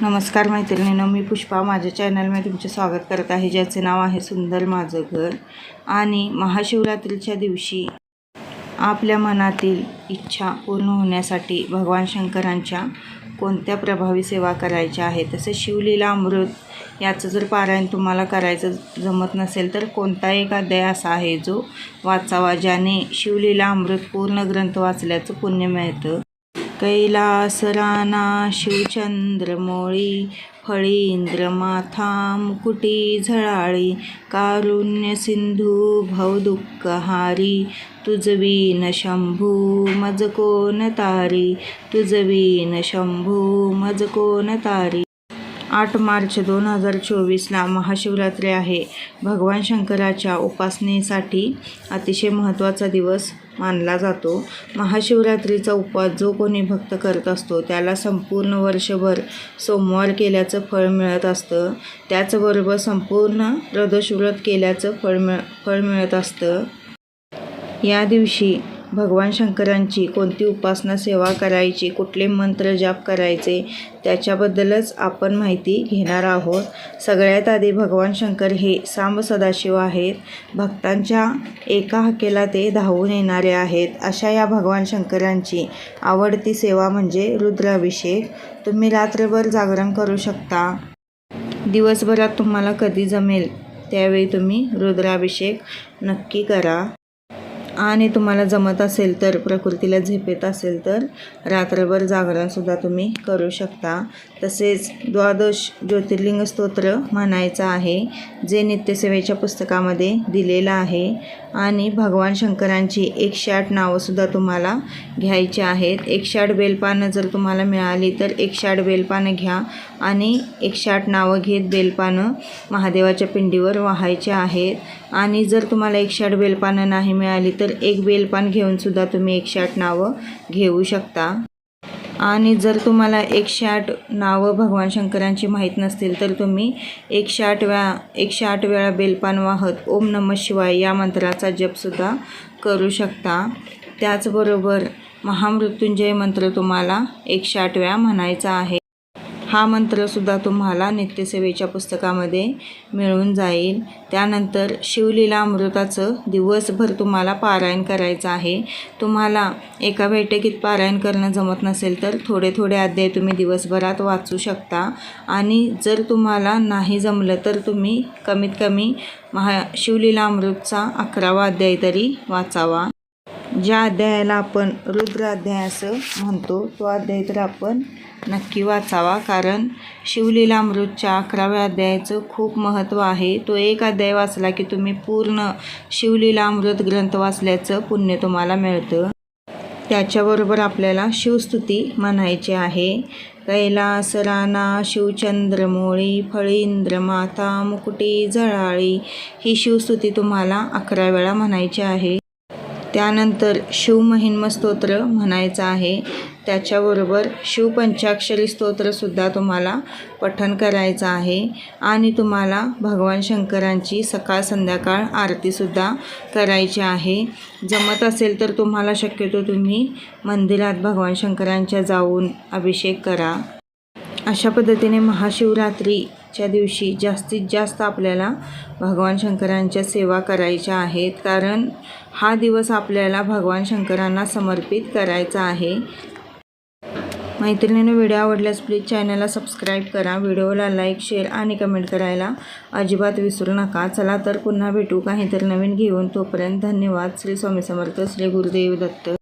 नमस्कार मैत्रिणीनं मी पुष्पा माझ्या चॅनलमध्ये तुमचे स्वागत करत आहे ज्याचे नाव आहे सुंदर माझं घर. आणि महाशिवरात्रीच्या दिवशी आपल्या मनातील इच्छा पूर्ण होण्यासाठी भगवान शंकरांच्या कोणत्या प्रभावी सेवा करायच्या आहे तसे शिवलीला अमृत याचं जर पारायण तुम्हाला करायचं जमत नसेल तर कोणता एक अध्याय असा आहे जो वाचावा ज्याने शिवलीला अमृत पूर्ण ग्रंथ वाचल्याचं पुण्य मिळतं? कैलास राना शिवचंद्रमोळी फळींद्र माथा मुकुटी झळाळी कारुण्य सिंधू भवदुःखहारी तुजवीन शंभू मज कोण तारी तुजवीन शंभू मज कोण तारी. आठ मार्च दोन हजार चोवीसला महाशिवरात्री आहे. भगवान शंकराच्या उपासनेसाठी अतिशय महत्त्वाचा दिवस मानला जातो. महाशिवरात्रीचा उपवास जो कोणी भक्त करत असतो त्याला संपूर्ण वर्षभर सोमवार केल्याचं फळ मिळत असतं. त्याचबरोबर संपूर्ण प्रदोषव्रत केल्याचं फळ मिळ फळ मिळत असतं. या दिवशी भगवान शंकरांची कोणती उपासना सेवा करायची कुठले मंत्र जाप करायचे त्याच्याबद्दलच आपण माहिती घेणार आहोत. सगळ्यात आधी भगवान शंकर हे सांब सदाशिव आहेत. भक्तांच्या एका हकेला ते धावून येणारे आहेत. अशा या भगवान शंकरांची आवडती सेवा म्हणजे रुद्राभिषेक. तुम्ही रात्रभर जागरण करू शकता. दिवसभरात तुम्हाला कधी जमेल त्यावेळी तुम्ही रुद्राभिषेक नक्की करा. आणि तुम्हाला जमत असेल तर प्रकृतीला झेपेत असेल तर रात्रभर जागरणसुद्धा तुम्ही करू शकता. तसेच द्वादश ज्योतिर्लिंग स्तोत्र म्हणायचं आहे जे नित्यसेवेच्या पुस्तकामध्ये दिलेलं आहे. आणि भगवान शंकरांची एकशे आठ नावंसुद्धा तुम्हाला घ्यायची आहेत. एकशे आठ बेलपानं जर तुम्हाला मिळाली तर एकशे आठ बेलपानं घ्या. आणि एकशे आठ नावं घेत बेलपानं महादेवाच्या पिंडीवर वाहायचे आहेत. आणि जर तुम्हाला एकशे आठ बेलपानं नाही मिळाली तर एक बेलपान घेऊनसुद्धा तुम्ही एकशे आठ नावं घेऊ शकता. आणि जर तुम्हाला एकशे आठ नावं भगवान शंकरांची माहीत नसतील तर तुम्ही एकशे आठ वेळा एकशे आठ वेळा बेलपान वाहत ओम नम शिवाय या मंत्राचा जपसुद्धा करू शकता. त्याचबरोबर महामृत्युंजय मंत्र तुम्हाला एकशे आठ वेळा म्हणायचा आहे. हा मंत्रसुद्धा तुम्हाला नित्यसेवेच्या पुस्तकामध्ये मिळून जाईल. त्यानंतर शिवलीला अमृताचं दिवसभर तुम्हाला पारायण करायचं आहे. तुम्हाला एका बैठकीत पारायण करणं जमत नसेल तर थोडे थोडे अध्याय तुम्ही दिवसभरात वाचू शकता. आणि जर तुम्हाला नाही जमलं तर तुम्ही कमीत कमी महा शिवलीला अमृतचा अकरावा अध्याय तरी वाचावा. ज्या अध्यायाला आपण रुद्र अध्याय असं म्हणतो तो अध्याय तर आपण नक्की वाचावा कारण शिवलीला अमृतच्या अकराव्या अध्यायाचं खूप महत्त्व आहे. तो एक अध्याय वाचला की तुम्ही पूर्ण शिवलीला अमृत ग्रंथ वाचल्याचं पुण्य तुम्हाला मिळतं. त्याच्याबरोबर आपल्याला शिवस्तुती म्हणायची आहे. कैलास राणा शिवचंद्रमोळी फळींद्र माता मुकुटी झळाळी ही शिवस्तुती तुम्हाला अकरा वेळा म्हणायची आहे. त्यानंतर शिवमहिन्म स्तोत्र म्हणायचं आहे. त्याच्याबरोबर शिवपंचाक्षरी स्तोत्रसुद्धा तुम्हाला पठण करायचं आहे. आणि तुम्हाला भगवान शंकरांची सकाळ संध्याकाळ आरतीसुद्धा करायची आहे. जमत असेल तर तुम्हाला शक्यतो तुम्ही मंदिरात भगवान शंकरांच्या जाऊन अभिषेक करा. अशा पद्धतीने महाशिवरात्रीच्या दिवशी जास्तीत जास्त आपल्याला भगवान शंकरांच्या सेवा करायच्या आहेत. कारण हा दिवस आपल्याला भगवान शंकरांना समर्पित करायचा आहे. मैत्रिणीनं व्हिडिओ आवडल्यास प्लीज चॅनलला सबस्क्राईब करा. व्हिडिओला लाईक शेअर आणि कमेंट करायला अजिबात विसरू नका. चला तर पुन्हा भेटू काहीतरी नवीन घेऊन. तोपर्यंत धन्यवाद. श्री स्वामी समर्थ श्री गुरुदेव दत्त.